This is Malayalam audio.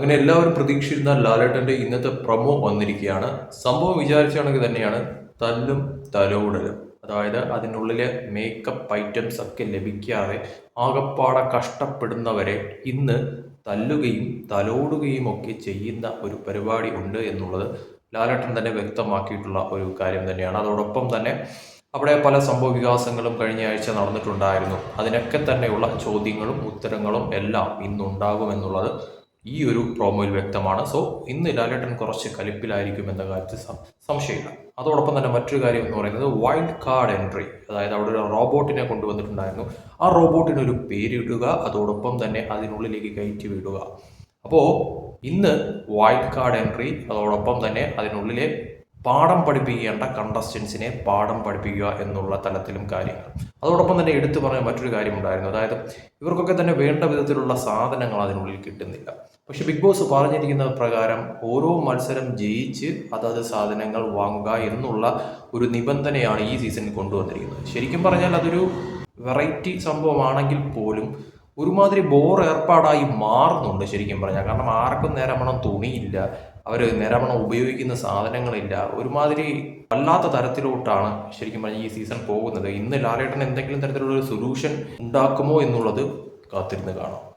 അങ്ങനെ എല്ലാവരും പ്രതീക്ഷിച്ചിരുന്ന ലാലേട്ടന്റെ ഇന്നത്തെ പ്രൊമോ വന്നിരിക്കുകയാണ്. സംഭവം വിചാരിച്ചാണെങ്കിൽ തന്നെയാണ് തല്ലും തലോടലും. അതായത് അതിനുള്ളിലെ മേക്കപ്പ് ഐറ്റംസ് ഒക്കെ ലഭിക്കാതെ ആകപ്പാടെ കഷ്ടപ്പെടുന്നവരെ ഇന്ന് തല്ലുകയും തലോടുകയും ഒക്കെ ചെയ്യുന്ന ഒരു പരിപാടി ഉണ്ട് എന്നുള്ളത് ലാലേട്ടൻ തന്നെ വ്യക്തമാക്കിയിട്ടുള്ള ഒരു കാര്യം തന്നെയാണ്. അതോടൊപ്പം തന്നെ അവിടെ പല സംഭവ വികാസങ്ങളും കഴിഞ്ഞ ആഴ്ച നടന്നിട്ടുണ്ടായിരുന്നു. അതിനൊക്കെ തന്നെയുള്ള ചോദ്യങ്ങളും ഉത്തരങ്ങളും എല്ലാം ഇന്നുണ്ടാകുമെന്നുള്ളത് ഈ ഒരു പ്രോമോയിൽ വ്യക്തമാണ്. സോ ഇന്ന് ലാലേട്ടൻ കുറച്ച് കലിപ്പിലായിരിക്കും എന്ന കാര്യത്തിൽ സംശയമില്ല. അതോടൊപ്പം തന്നെ മറ്റൊരു കാര്യം എന്ന് പറയുന്നത് വൈൽഡ് കാർഡ് എൻട്രി അതായത് അവിടെ ഒരു റോബോട്ടിനെ കൊണ്ടുവന്നിട്ടുണ്ടായിരുന്നു. ആ റോബോട്ടിന് ഒരു പേരിടുക അതോടൊപ്പം തന്നെ അതിനുള്ളിലേക്ക് കയറ്റി വിടുക. അപ്പോൾ ഇന്ന് വൈൽഡ് കാർഡ് എൻട്രി അതോടൊപ്പം തന്നെ അതിനുള്ളിലെ പാഠം പഠിപ്പിക്കേണ്ട കണ്ടസ്റ്റൻസിനെ പാഠം പഠിപ്പിക്കുക എന്നുള്ള തലത്തിലും കാര്യങ്ങൾ. അതോടൊപ്പം തന്നെ എടുത്തു പറയാൻ മറ്റൊരു കാര്യമുണ്ടായിരുന്നു. അതായത് ഇവർക്കൊക്കെ തന്നെ വേണ്ട വിധത്തിലുള്ള സാധനങ്ങൾ അതിനുള്ളിൽ കിട്ടുന്നില്ല. പക്ഷെ ബിഗ് ബോസ് പറഞ്ഞിരിക്കുന്ന പ്രകാരം ഓരോ മത്സരം ജയിച്ച് അതത് സാധനങ്ങൾ വാങ്ങുക എന്നുള്ള ഒരു നിബന്ധനയാണ് ഈ സീസണിൽ കൊണ്ടുവന്നിരിക്കുന്നത്. ശരിക്കും പറഞ്ഞാൽ അതൊരു വെറൈറ്റി സംഭവമാണെങ്കിൽ പോലും ഒരുമാതിരി ബോർ ഏർപ്പാടായി മാറുന്നുണ്ട് ശരിക്കും പറഞ്ഞാൽ. കാരണം ആർക്കും നേരമണം തുണിയില്ല അവർ നേരമണം ഉപയോഗിക്കുന്ന സാധനങ്ങളില്ല. ഒരുമാതിരി വല്ലാത്ത തരത്തിലോട്ടാണ് ശരിക്കും പറഞ്ഞാൽ ഈ സീസൺ പോകുന്നത്. ഇന്ന് ലാലേട്ടൻ എന്തെങ്കിലും തരത്തിലുള്ള ഒരു സൊല്യൂഷൻ ഉണ്ടാക്കുമോ എന്നുള്ളത് കാത്തിരുന്ന് കാണാം.